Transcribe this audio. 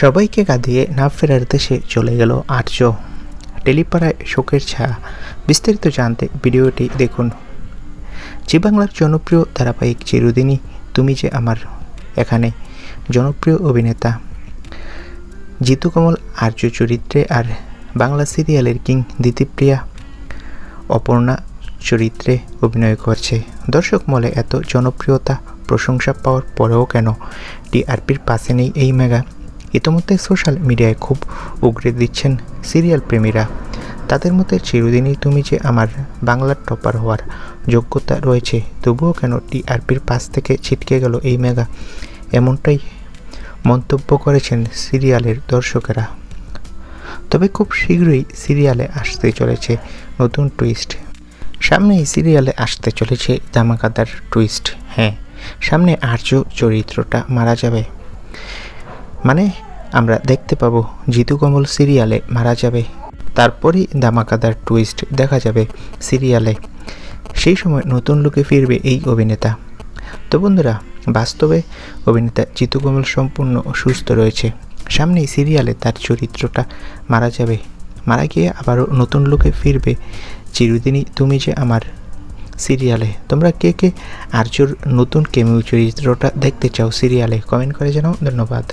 সবাইকে কাঁদিয়ে না ফেরার দেশে চলে গেল আর্য। টেলিপাড়ায় শোকের ছায়া বিস্তারিত জানতে ভিডিওটি দেখুন। জি বাংলার জনপ্রিয় ধারাবাহিক চিরদিনই তুমি যে আমার এখানে জনপ্রিয় অভিনেতা। জিতু কমল, আর্য চরিত্রে আর বাংলা সিরিয়ালের কিং দিতিপ্রিয়া অপর্ণা চরিত্রে অভিনয় করছে। দর্শক মলে এত জনপ্রিয়তা, প্রশংসা পাওয়ার পরেও কেন? টিআরপির পাশে নেই এই মেগা ইতিমধ্যে সোশ্যাল মিডিয়ায় খুব উগরে দিচ্ছেন সিরিয়াল প্রেমীরা। তাদের মধ্যে চিরদিনই তুমি যে আমার বাংলার টপার হওয়ার যোগ্যতা রয়েছে, তবুও কেন টিআরপির পাশ থেকে ছিটকে গেল এই মেগা? এমনটাই মন্তব্য করেছেন সিরিয়ালের দর্শকেরা। তবে খুব শীঘ্রই সিরিয়ালে আসতে চলেছে নতুন টুইস্ট। সামনে এই সিরিয়ালে আসতে চলেছে ধামাকাদার টুইস্ট হ্যাঁ। সামনে আর্য চরিত্রটা মারা যাবে। মানে আমরা দেখতে পাবো জিতু কমল সিরিয়ালে মারা যাবে। তারপরেই দামাকাদার টুইস্ট দেখা যাবে সিরিয়ালে। সেই সময় নতুন লোকে ফিরবে এই অভিনেতা। তো বন্ধুরা, বাস্তবে অভিনেতা জিতু কমল সম্পূর্ণ সুস্থ রয়েছে। সামনেই সিরিয়ালে তার চরিত্রটা মারা যাবে। মারা গিয়ে আবারও নতুন লোকে ফিরবে চিরদিনই তুমি যে আমার সিরিয়ালে। তোমরা কে কে আর্যর নতুন কেমিউ চরিত্রটা দেখতে চাও সিরিয়ালে কমেন্ট করে জানাও। ধন্যবাদ।